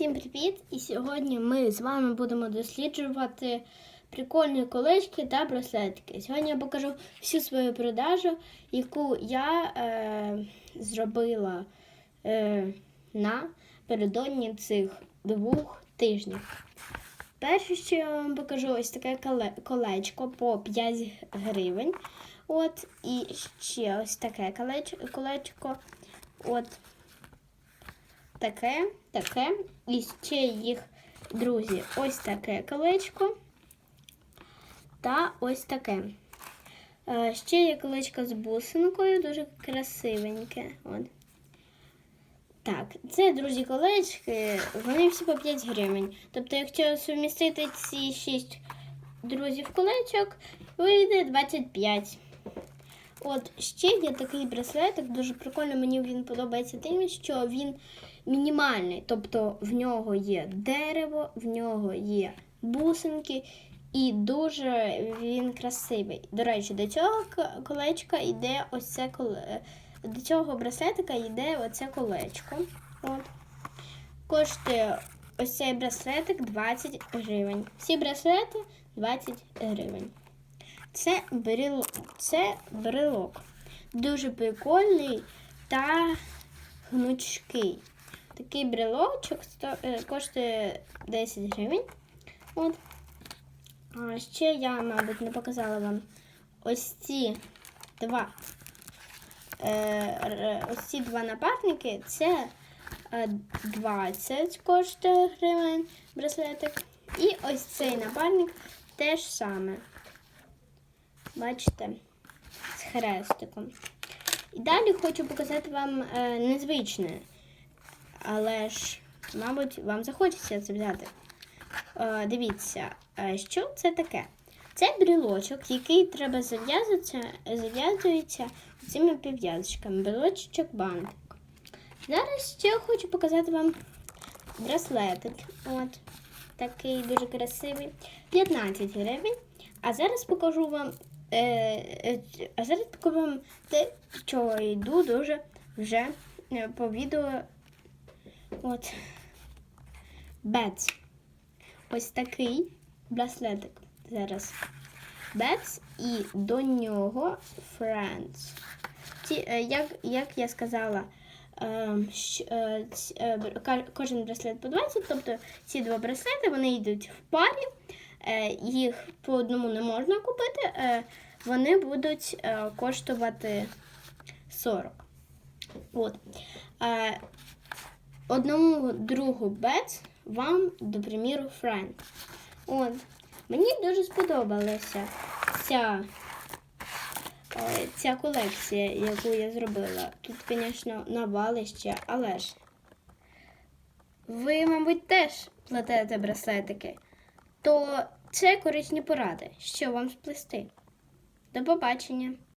всім привіт! І сьогодні ми з вами будемо досліджувати прикольні колечки та браслетки. Сьогодні я покажу всю свою продажу, яку я е, зробила е, напередодні цих двох тижнів. Перше, що я вам покажу, ось таке колечко по 5 гривень. От, і ще ось таке колечко. От таке, таке. І ще їх, друзі, ось таке колечко. Та ось таке. Е, Ще є колечко з бусинкою, дуже красивеньке. От. Так, це, друзі, колечки, вони всі по 5 гривень. Тобто, якщо сумістити ці 6 друзів колечок, вийде 25. От ще є такий браслетик, дуже прикольно, мені він подобається тим, що він мінімальний. Тобто в нього є дерево, в нього є бусинки, і дуже він красивий. До речі, до цього колечка йде ось це коле... До цього браслетика йде оце колечко. От. Коштує ось цей браслетик 20 гривень. Всі браслети 20 гривень. Це брелок. Це брелок. Дуже прикольний та гнучкий. Такий брелочок е, коштує 10 гривень. От. А ще я, мабуть, не показала вам ось ці два. Е, ось ці два напарники. Це е, 20 коштує гривень браслетик. І ось цей напарник теж саме. Бачите, з хрестиком. І далі хочу показати вам е, незвичне, але ж, мабуть, вам захочеться це взяти. Е, дивіться, е, що це таке? Це брілочок, який треба зав'язується цими підв'язочками. Брілочок бантик. Зараз ще хочу показати вам браслетик. От такий дуже красивий. 15 гривень. А зараз покажу вам. Е, е, а зараз вам те, що йду дуже вже е, по відео. От. Бец. Ось такий браслетик зараз. Бец і до нього Friends. Як, як я сказала, кожен браслет по 20, тобто ці два браслети вони йдуть в парі, їх по одному не можна купити, е, вони будуть е, коштувати 40. От. Е, одному другу бец вам, до приміру, friend. От. Мені дуже сподобалася ця, е, ця колекція, яку я зробила. Тут, звісно, навалище, але ж ви, мабуть, теж плетете браслетики. То це корисні поради, що вам сплести. До побачення!